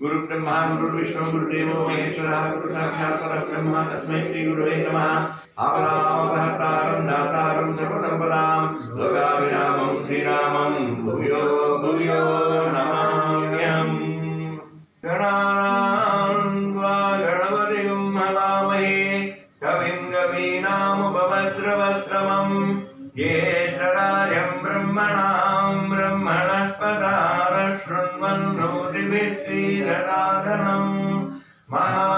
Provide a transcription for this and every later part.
गुरु ब्रह्मा गुरु विष्णु गुरुदेव, महेश्वर गुरु साक्षात परब्रह्म तस्मै श्री गुरुवे नमः। आपरामहतारं दातारं सर्वसर्वदां लोकाभिरामं श्रीरामं, भूयो भूयो नमाम्यहम्। गणानां वा गणपतिं हवामहे, कविं कवीनामुपवस्त्रवस्त्रमं, ज्येष्ठराजं ब्रह्मणाम्। வித்தீரநாதனம். மகா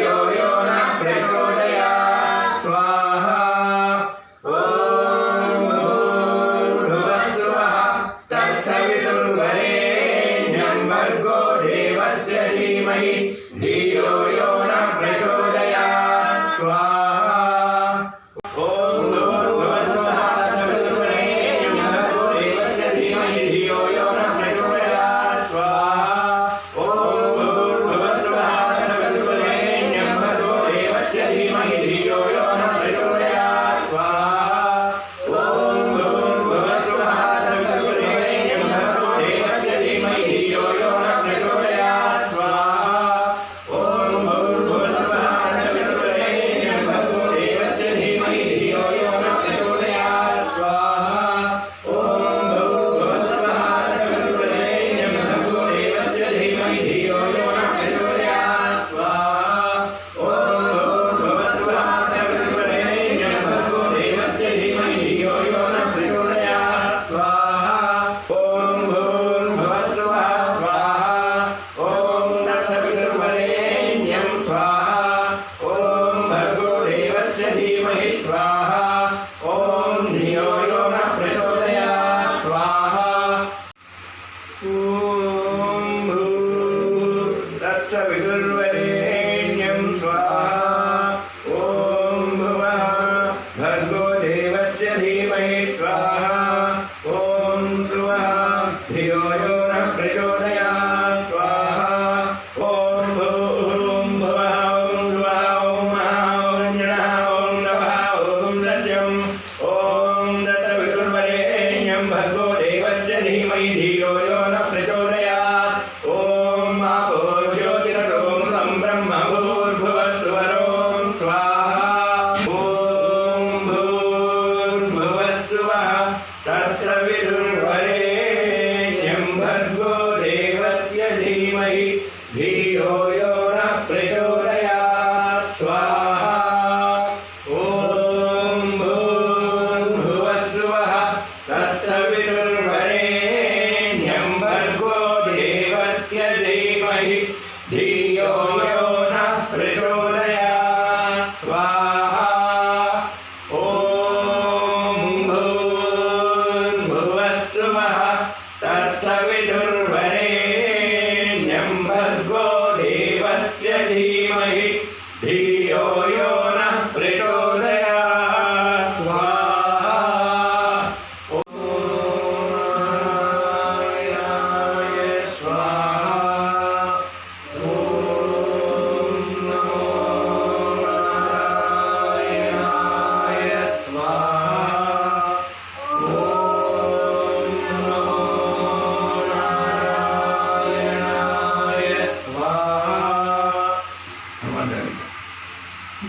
ಈ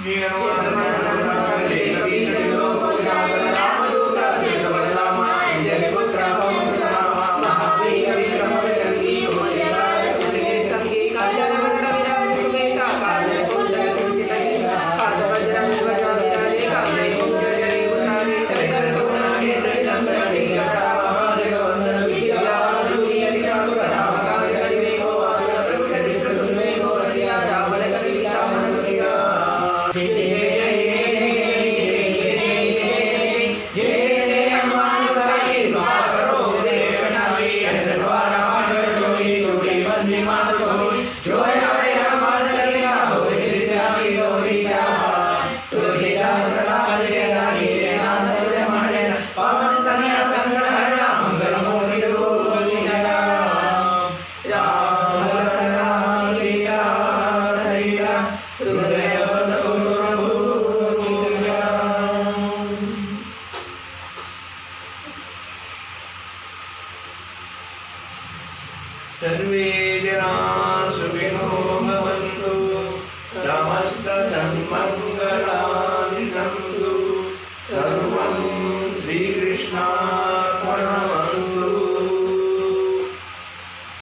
Yeah,